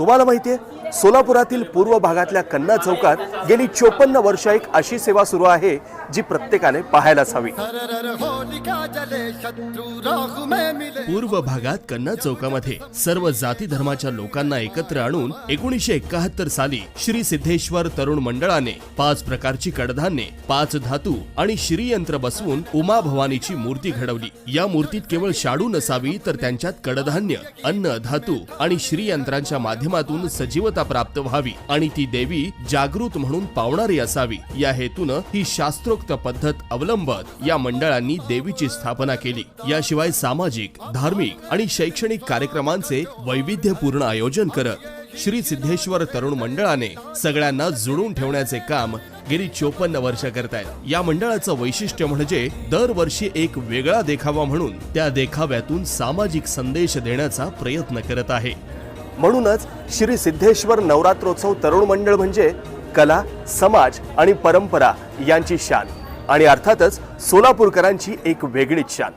तुम्हाला माहितीये सोलापुरातील पूर्व भागातल्या कन्ना चौकात गेली चोपन्न वर्ष एक अशी सेवा सुरू आहे जी प्रत्येकाने पाहायलाच हवी. पूर्व भागात कन्ना चौकामध्ये सर्व जाती धर्माच्या लोकांना एकत्र आणून एकोणीशे एकाहत्तर साली श्री सिद्धेश्वर तरुण मंडळाने पाच प्रकारची कडधान्ये पाच धातू आणि श्रीयंत्र बसवून उमा भवानीची मूर्ती घडवली. या मूर्तीत केवळ शाडू नसावी तर त्यांच्यात कडधान्य अन्न धातू आणि श्रीयंत्रांच्या माध्यमातून सजीवता प्राप्त व्हावी आणि ती देवी जागृत म्हणून पावणारी असावी. या हेतूनं ही शास्त्रोक्त पद्धत अवलंबत या मंडळांनी देवीची स्थापना केली. याशिवाय सामाजिक धार्मिक आणि शैक्षणिक कार्यक्रमांचे वैविध्यपूर्ण आयोजन करत श्री सिद्धेश्वर तरुण मंडळाने सगळ्यांना जुळून ठेवण्याचे काम गेली चोपन्न वर्ष करतायत. या मंडळाचं वैशिष्ट्य म्हणजे दरवर्षी एक वेगळा देखावा म्हणून त्या देखाव्यातून सामाजिक संदेश देण्याचा प्रयत्न करत आहे. म्हणूनच श्री सिद्धेश्वर नवरात्रोत्सव तरुण मंडळ म्हणजे कला समाज आणि परंपरा यांची शान आणि अर्थातच सोलापूरकरांची एक वेगळीच शान.